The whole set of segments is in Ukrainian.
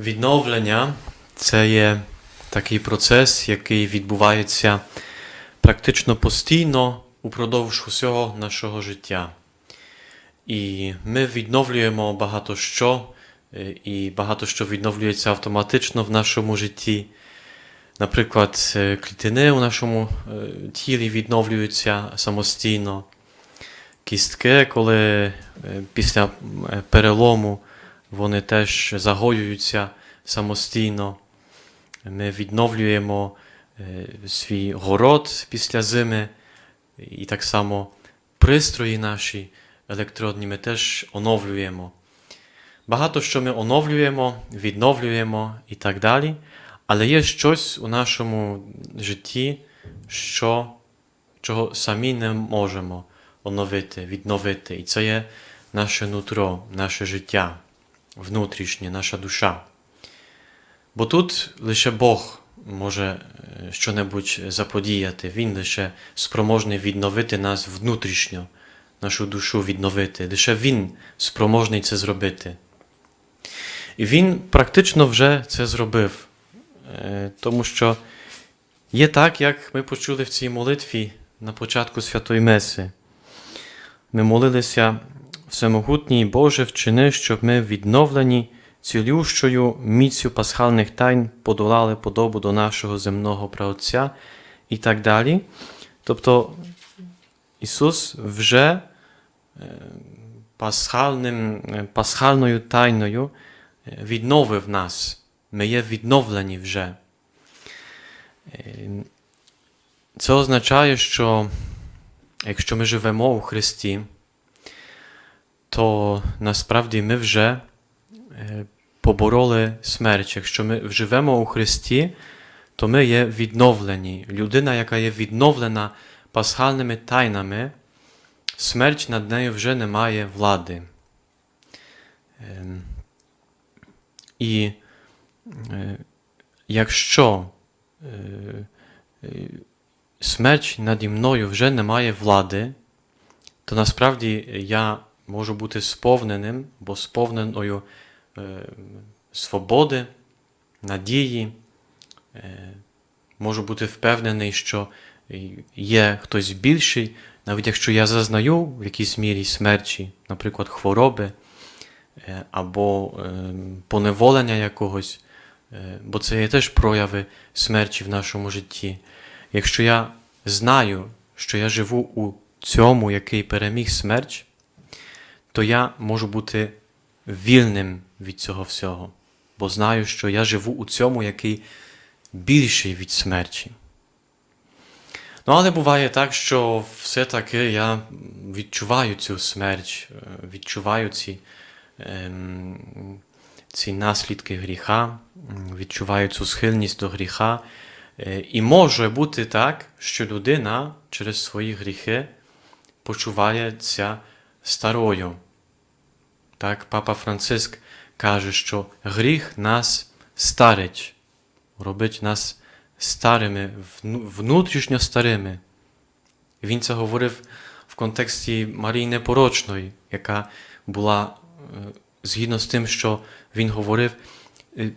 Відновлення це є такий процес, який відбувається практично постійно упродовж усього нашого життя. І ми відновлюємо багато що, е, і багато що відновлюється автоматично в нашому житті. Наприклад, е, клітини у нашому е, тілі відновлюються самостійно. Кістки, коли після перелому вони теж загоюються самостійно. Ми відновлюємо е, свій город після зими, і так само пристрої наші електродні ми теж оновлюємо. Багато що ми оновлюємо, відновлюємо і так далі. Але є щось у нашому житті, що, чого самі не можемо оновити, відновити. І це є наше нутро, наше життя, внутрішнє, наша душа. Бо тут лише Бог може е, щонебудь заподіяти, Він лише спроможний відновити нас внутрішньо, нашу душу відновити. Лише Він спроможний це зробити. І Він практично вже це зробив. Е, Тому що є так, як ми почули в цій молитві на початку Святої Меси. Ми молилися Всемогутній Боже, вчини, щоб ми відновлені цілющою міцю пасхальних тайн подолали подобу до нашого земного праотця і так далі. Тобто Ісус вже е, пасхальним, е, пасхальною тайною е, відновив нас. Ми є відновлені вже. Це означає, що якщо ми живемо у Христі, то насправді ми вже е, побороли смерть. Якщо ми живемо у Христі, то ми є відновлені. Людина, яка є відновлена пасхальними тайнами, смерть над нею вже не має влади. Ем, І е, якщо е, смерть наді мною вже не має влади, то насправді я можу бути сповненим, бо сповненою е, свободи, надії, е, можу бути впевнений, що є хтось більший, навіть якщо я зазнаю в якійсь мірі смерті, наприклад, хвороби е, або е, поневолення якогось, е, бо це є теж прояви смерті в нашому житті. Якщо я знаю, що я живу у цьому, який переміг смерть, то я можу бути вільним від цього всього, бо знаю, що я живу у цьому, який більший від смерті. Ну, але буває так, що все-таки я відчуваю цю смерть, е, відчуваю ці, ем, ці наслідки гріха, відчуваю цю схильність до гріха. Е, І може бути так, що людина через свої гріхи почувається старою. Так, Папа Франциск каже, що гріх нас старить, робить нас старими, внутрішньо старими. Він це говорив в контексті Марії Непорочної, яка була е, згідно з тим, що він говорив, е,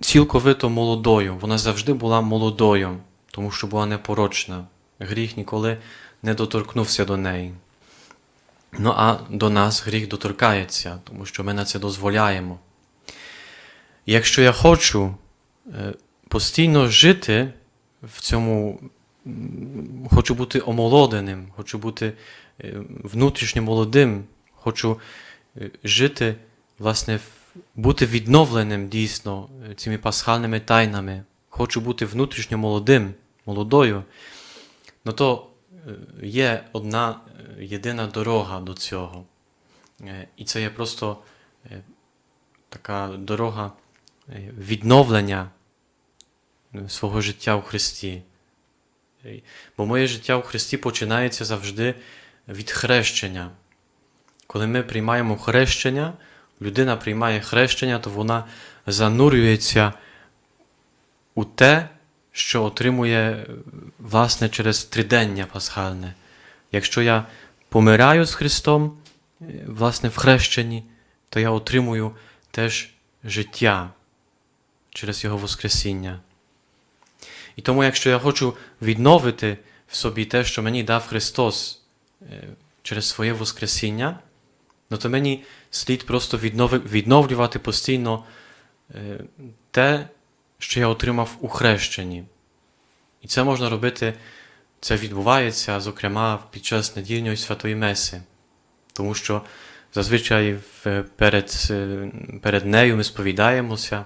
цілковито молодою. Вона завжди була молодою, тому що була непорочна. Гріх ніколи не доторкнувся до неї. Ну а до нас гріх доторкається, тому що ми на це дозволяємо. Якщо я хочу е, постійно жити в цьому, хочу бути омолоденим, хочу бути е, внутрішньо молодим, хочу е, жити, власне, бути відновленим дійсно цими пасхальними тайнами, хочу бути внутрішньо молодим, молодою, ну то є одна е, єдина дорога до цього. Е, І це є просто е, така дорога е, відновлення е, свого життя у Христі. Е, Бо моє життя у Христі починається завжди від хрещення. Коли ми приймаємо хрещення, людина приймає хрещення, то вона занурюється у те, що отримує власне через тридення пасхальне. Якщо я помираю з Христом, е, власне, в хрещенні, то я отримую теж життя через Його Воскресіння. І тому, якщо я хочу відновити в собі те, що мені дав Христос е, через своє Воскресіння, ну то мені слід просто відновлювати постійно е, те, що я отримав у хрещенні. І це можна робити, це відбувається, зокрема, під час недільної святої Меси. Тому що зазвичай перед, перед нею ми сповідаємося,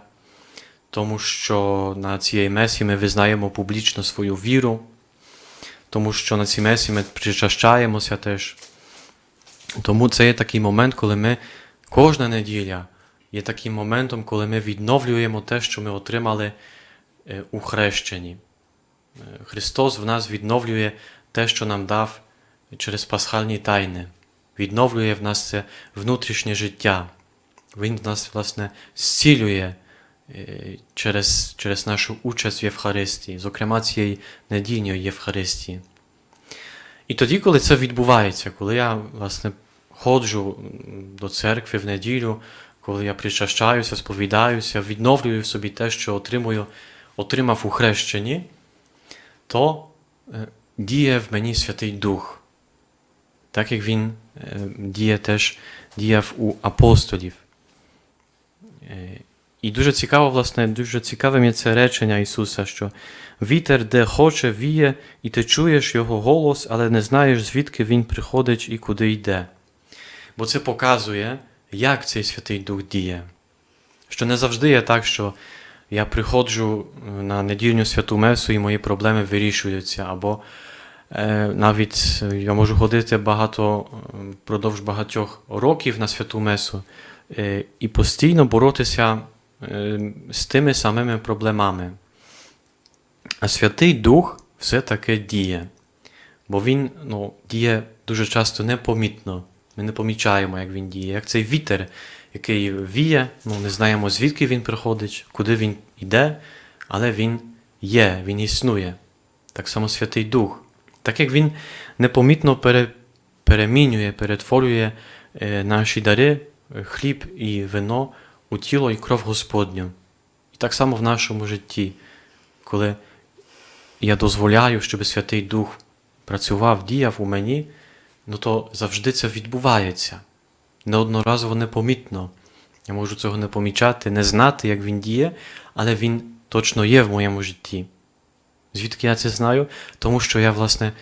тому що на цій месі ми визнаємо публічно свою віру, тому що на цій месі ми причащаємося теж. Тому це є такий момент, коли ми кожна неділя є таким моментом, коли ми відновлюємо те, що ми отримали е, у хрещенні. Е, Христос в нас відновлює те, що нам дав через пасхальні тайни, відновлює в нас це внутрішнє життя. Він в нас, власне, зцілює е, через, через нашу участь в Євхаристії, зокрема цієї недільної Євхаристії. І тоді, коли це відбувається, коли я, власне, ходжу до церкви в неділю, коли я причащаюся, сповідаюся, відновлюю в собі те, що отримую, отримав у хрещенні, то е, діє в мені Святий Дух, так як він е, діє теж діяв у апостолів. Е, І дуже цікаво, власне, дуже цікавим є це речення Ісуса, що вітер, де хоче, віє, і ти чуєш Його голос, але не знаєш, звідки Він приходить і куди йде. Бо це показує, як цей Святий Дух діє. Що не завжди є так, що я приходжу е, на недільну святу месу і мої проблеми вирішуються, або е, навіть е, я можу ходити багато е, впродовж багатьох років на святу месу е, і постійно боротися е, з тими самими проблемами. А Святий Дух все-таки діє, бо Він ну, діє дуже часто непомітно. Ми не помічаємо, як він діє, як цей вітер, який віє, ну, не знаємо, звідки він приходить, куди він йде, але він є, він існує. Так само Святий Дух. Так як він непомітно пере, перемінює, перетворює е, наші дари, е, хліб і вино у тіло і кров Господню. І так само в нашому житті, коли я дозволяю, щоб Святий Дух працював, діяв у мені, ну то завжди це відбувається. Неодноразово непомітно. Я можу цього не помічати, не знати, як він діє, але він точно є в моєму житті. Звідки я це знаю? Тому що я, власне,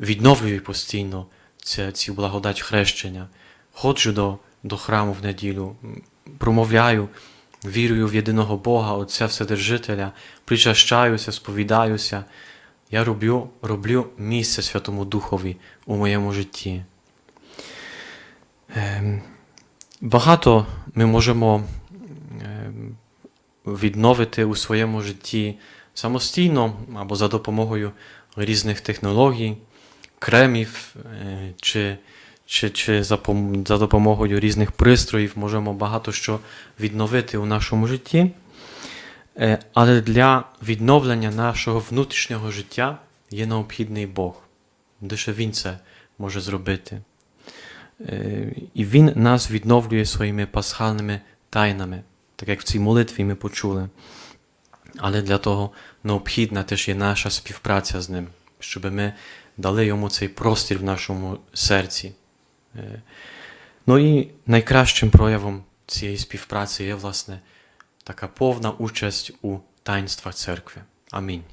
відновлюю постійно це, цю благодать хрещення, ходжу до, до храму в неділю, промовляю, вірую в єдиного Бога, Отця Вседержителя, причащаюся, сповідаюся. Я роблю, роблю місце Святому Духові у моєму житті. Ем, Багато ми можемо ем, відновити у своєму житті самостійно або за допомогою різних технологій, кремів, е, чи, чи, чи за, за допомогою різних пристроїв можемо багато що відновити у нашому житті. Е, Але для відновлення нашого внутрішнього життя є необхідний Бог. Лише Він це може зробити. Е, І Він нас відновлює своїми пасхальними тайнами, так як в цій молитві ми почули. Але для того необхідна теж є наша співпраця з ним, щоб ми дали йому цей простір в нашому серці. Е, Ну і найкращим проявом цієї співпраці є, власне, така повна участь у таїнствах церкви. Амінь.